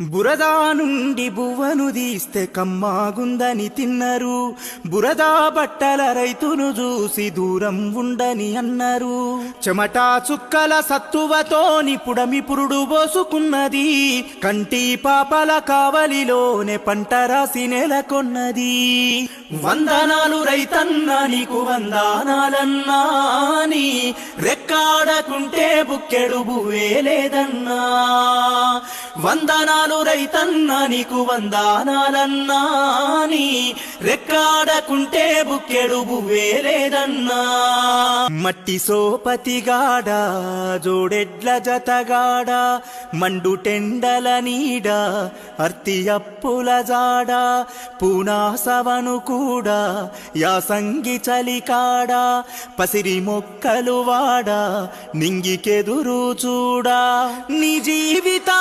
బురదా నుండి బువ్వను తీస్తే కమ్మాగుందని తిన్నరు. బురదా బట్టల రైతును చూసి దూరం ఉండని అన్నారు. చెమటా చుక్కల సత్తువతోని పుడమి పురుడు పోసుకున్నది. కంటి పాపల కావలిలోనే పంట రాసి నెలకొన్నది. వందనాలు రైతన్నా నీకు వందనాలన్నా నీ రెక్కాడకుంటే బుక్కెడు లేదన్నా. వందనాలు రైతన్నా నీకు వందనాలన్నా నీ రెక్కాడకుంటే బుక్కెడు బువ్వే మట్టి సోపతిగాడ జోడెడ్ల జతగాడ మండు టెండల నీడ అర్తి అప్పుల జాడ పూనాసవను కూడా యాసంగి చలికాడ పసిరి మొక్కలు వాడ నింగికెదురు చూడా. నీ జీవితా